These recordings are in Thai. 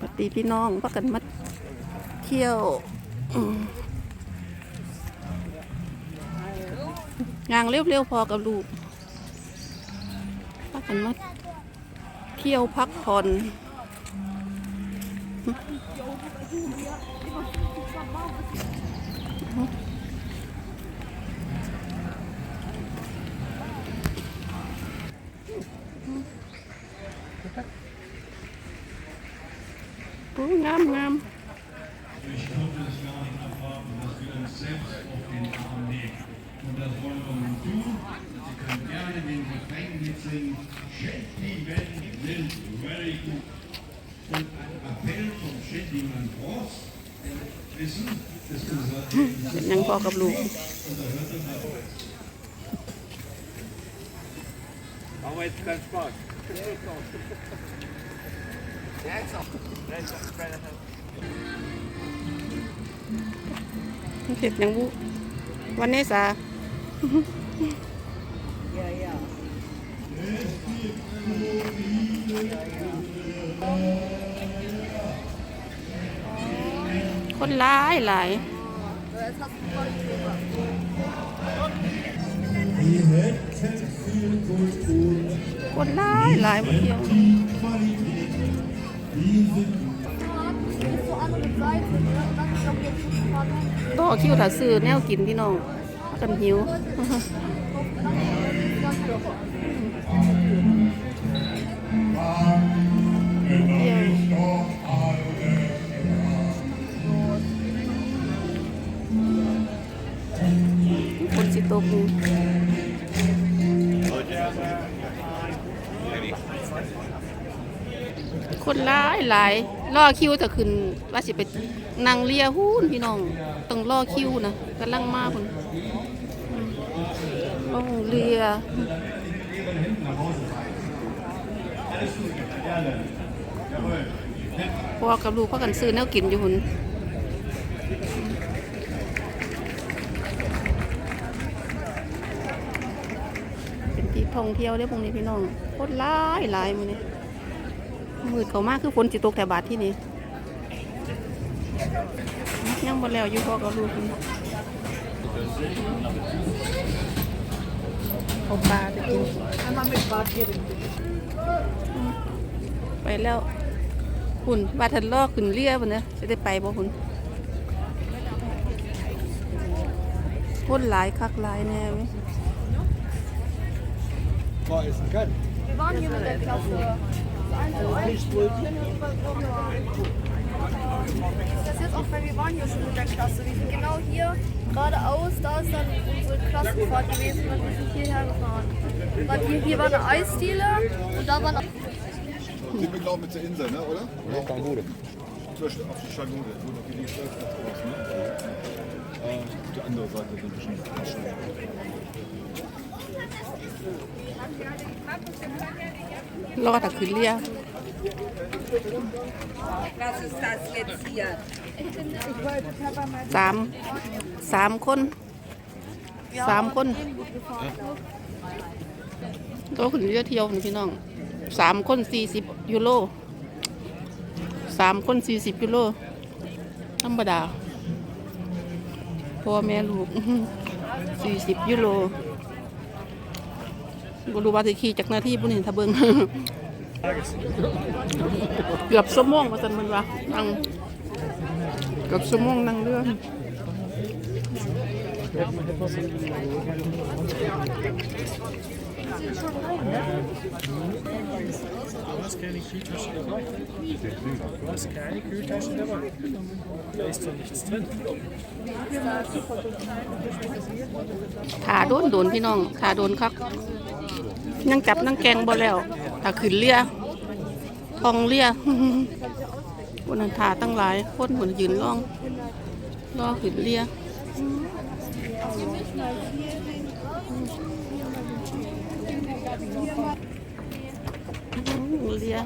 ปฏิพี่น้องพักกันมาเที่ยวงางเร็วๆพอกับลูกพักกันมาเที่ยวพักผ่อนโ Oh, nam, nam. Ich konnte es gar nicht erwarten, dass wir uns selbst auf den Arm legen. Und das wollen wir nun tun. Sie können gerne den Refrain mitsingen. Gentlemen sind very good. Und ein Appell vom Gentleman Ross. Wissen, ist unser... Ich bin ein Machen wir jetzt kein Spaß. เห็ดยังบุวันนี้สาคนหลายหลายคนหลายหลายมาเที่ยว ต่อคิวถ้าซื้อแนวกินพี่น้องกันหิวเที่ยวคนสิตก คนหลายหลายรอคิวจะขึ้นว่าสิไปนั่งเลียหูนพี่น้องต้องรอคิวนะกำลังมาคนล่องเรือพอกับลูกพากันซื้อแนวกินอยู่หุ่นเป็นที่ท่องเที่ยวได้อพวกนี้พี่น้องโคตรหลายหลายมือนี้ มืดเขามากคือฝนจิตกแต่บาทที่นี่ยังบ่แล้วอยู่พอกับลูกนี่เอาปลาไปกินไปแล้วหุ่นบาทันลอกขึ้นเรือพุ่นนะจะได้ไปบ่หุ่นคนหลายคักหลายแน่เว้ย Boah, ist ein Kann. Wir waren hier mit der Klasse. Das ist jetzt auch, weil wir waren hier schon mit der Klasse. Wir sind genau hier geradeaus, da ist dann unsere Klassenfahrt gewesen und wir sind hierher gefahren. Weil hier, hier war eine Eisdiele und da waren auch Sind wir glauben mit der Insel, ne, oder? Ja, Kangode. Zwischen, auf die Schagode, wo noch die 12 raus, ne? Äh, die andere Seite sind wir schon. Schon. รอดแต่ขึ้นเรือ Was ist das jetzt hier? สามสามคนสามคนตัวขึ้นเรือเที่ยวนี่พี่น้องสามคนสี่สิบยูโรสามคนสี่สิบยูโรธรรมดาพ่อแม่ลูกสี่สิบยูโร บรู้ว่าจะขี่จากหน้าที่บุญเห็นทะเบิงเกือบชั่วโมงมาสันมันวะนั่งเกือบชั่วโมงนั่งเรือ Du hast keine Kühltasche dabei. Du hast keine Kühltasche dabei. Da ist doch nichts drin. ขาโดนโดนพี่น้องขาโดนคัก นั่งจับนั่งแกงบ่แล้วถ้าขึ้นเรือทองเรือวันนั้นขาตั้งหลายคนเหมือนยืนร้องรอขึ้นเรือเรือ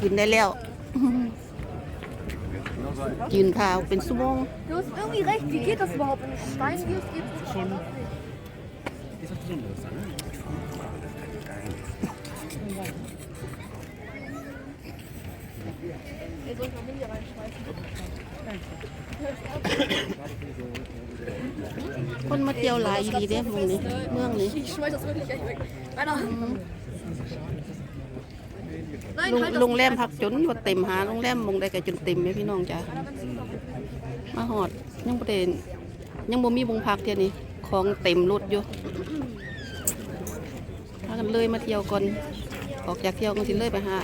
ขึ้นได้แล้วยืนท้าเป็นชั่วโมง Du hast irgendwie recht, wie geht das überhaupt? Wenn du Stein wirft, geht es schon. Ey, soll ich mal คนมาเที่ยวหลายอีหลีเด้เมืองนี้เมืองนี้ Ich schmeiß das wirklich gleich weg. Meiner. โรง Nein, halt โร das งแรมพักจนว่าเต็มหาโรงแรมมงใดก็จนเต็มเลยพี่น้องจ้ะมาหอดยังประเด็นยังบ่มีบงพักเที่ยวนี้ของเต็มรถอยู่พากันเลยมาเที่ยวก่อนออกจากเที่ยวก็สิเลยไปหา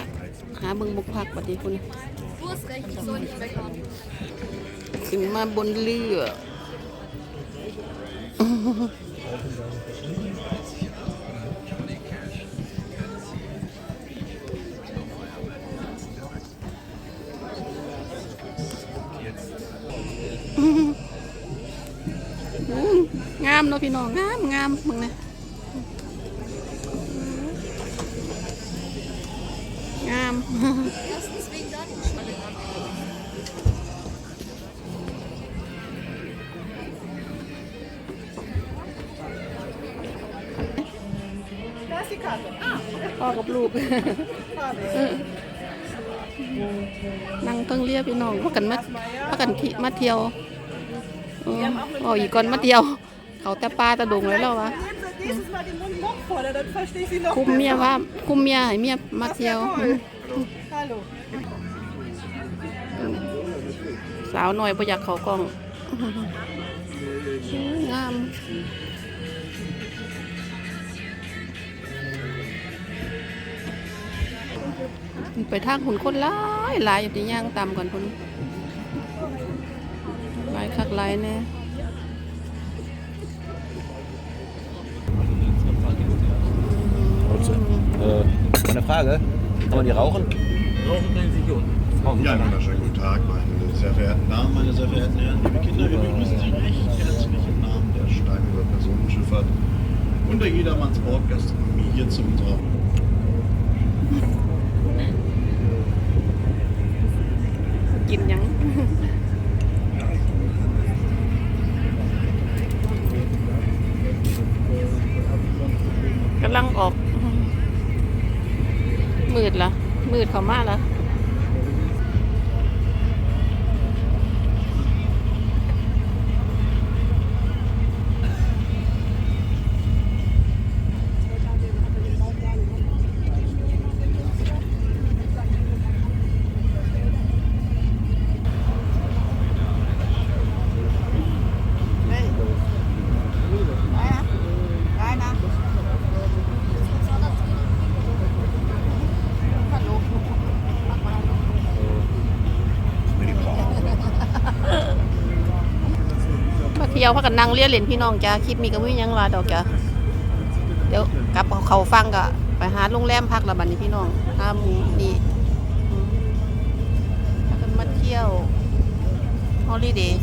หาเบิ่งบงพักบัดนี้คุณ ขึ้นมาบนเรืองามเนาะพี่น้องงามงามมึงเนี่ย พ่อกับลูกนั่งเครื่องเรียพี่น้องพากันมาพากันขี่มาเที่ยวเอออ๋ออีกก่อนมาเที่ยว เขาแต่ปลาแต่ดงเลยแล้ววะ Nehmen Sie als nächstes Mal den Mund noch voller, dann verstehe ich Sie noch คุมเมียว่าคุมเมียให้เมียมาเที่ยว Hallo. สาวหน่อยประอยากเขากล้องงาม ไปทางหุ่นคนหลายหลายอยู่ที่ย่างตามก่อนพุ่นหลายคักหลายแน่ Äh, eine Frage. Kann man die rauchen? Ja, einen wunderschönen guten Tag, meine sehr verehrten Damen, meine sehr verehrten Herren, liebe Kinder. Wir begrüßen Sie recht herzlich im Namen der Steinhuber Personenschifffahrt und der Jedermanns Bordgastronomie hier zu unserer กินยัง กำลังออก มืดละมืดเขามากละ ที่ยวพักกันนั่งเรียนเล่นพี่น้องจ้าคลิปมีก็ไม่ยังว่าดอกจ้าเดี๋ยวกลับเขาฟังก็ไปหาโรงแรมพักละบัดนี้พี่น้องห้ามูนี่พากันมาเที่ยวฮอลลีเดย์